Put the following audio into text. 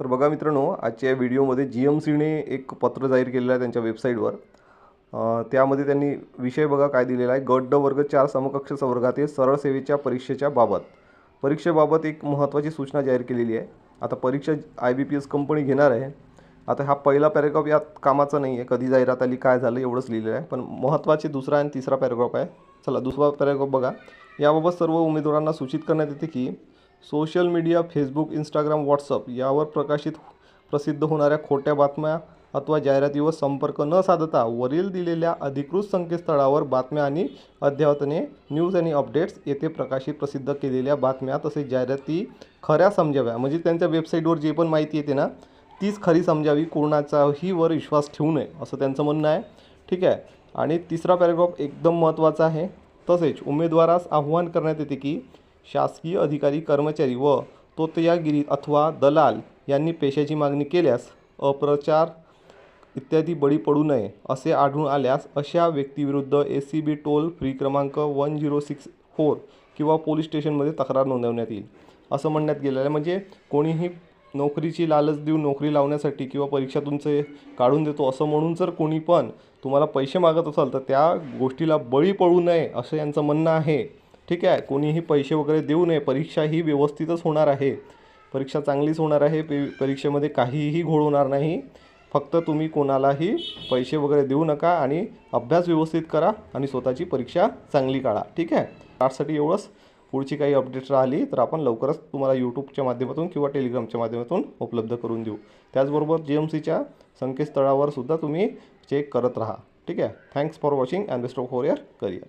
तर बघा मित्रांनो आजच्या या व्हिडिओमध्ये जी एम सीने एक पत्र जाहीर केलेलं आहे त्यांच्या वेबसाईटवर. त्यामध्ये त्यांनी विषय बघा काय दिलेला आहे. गट ड वर्ग चार समकक्ष संवर्गातील सरळ सेवेच्या परीक्षेच्या बाबत. परीक्षेबाबत एक महत्त्वाची सूचना जाहीर केलेली आहे. आता परीक्षा I B P S company घेणार आहे. आता हा पहिला पॅरेग्राफ यात कामाचा नाही आहे. कधी जाहिरात आली काय झालं एवढंच लिहिलेलं आहे. पण महत्त्वाचे दुसरा आणि तिसरा पॅरेग्राफ आहे. चला दुसरा पॅरेग्राफ बघा. याबाबत सर्व उमेदवारांना सूचित करण्यात येते की social media Facebook Instagram WhatsApp यावर प्रकाशित प्रसिद्ध होणाऱ्या खोट्या बातम्या अथवा जाहिरातीवर संपर्क न साधता वरील दिलेल्या अधिकृत संकेतस्थळावर बातम्या आणि अद्ययावतने न्यूज आणि अपडेट्स येथे प्रकाशित प्रसिद्ध केलेल्या बातम्या तसेच जाहिराती खऱ्या समजाव्या. म्हणजे त्यांच्या वेबसाईटवर जे पण माहिती येते ना तीच खरी समजावी. कोणाचाही वर विश्वास ठेवू नये असं त्यांचं म्हणणं आहे. ठीक आहे? आणि तिसरा पॅरेग्राफ एकदम महत्त्वाचा आहे. तसेच उमेदवारास आव्हान करण्यात येते की शासकीय अधिकारी कर्मचारी व तोतयागिरी अथवा दलाल यांनी पेशाची मागणी केल्यास अप्रचार इत्यादी बळी पडू नये असे आढळून आल्यास अशा व्यक्तीविरुद्ध A C B toll free क्रमांक वन झिरो सिक्स फोर किंवा पोलीस स्टेशनमध्ये तक्रार नोंदवण्यात येईल. असं म्हणण्यात गेलेलं आहे म्हणजे कोणीही नोकरीची लालच देऊन नोकरी लावण्यासाठी किंवा परीक्षा तुमचे काढून देतो असं म्हणून जर कोणी पण तुम्हाला पैसे मागत असाल तर त्या गोष्टीला बळी पडू नये असं यांचं म्हणणं आहे. ठीक आहे कोणीही पैसे वगैरे देऊ नये परीक्षा ही व्यवस्थितच होणार आहे. परीक्षा चांगलीच होणार आहे पे परीक्षेमध्ये काहीही घोळ होणार नाही. फक्त तुम्ही कोणालाही पैसे वगैरे देऊ नका आणि अभ्यास व्यवस्थित करा आणि स्वतःची परीक्षा चांगली काढा. ठीक आहे? त्यासाठी एवढंच. पुढची काही अपडेट्स राहिली तर आपण लवकरच तुम्हाला यूट्यूबच्या माध्यमातून किंवा टेलिग्रामच्या माध्यमातून उपलब्ध करून देऊ. त्याचबरोबर जी एम सीच्या संकेतस्थळावर सुद्धा तुम्ही चेक करत राहा. ठीक आहे? Thanks for watching and best of for your career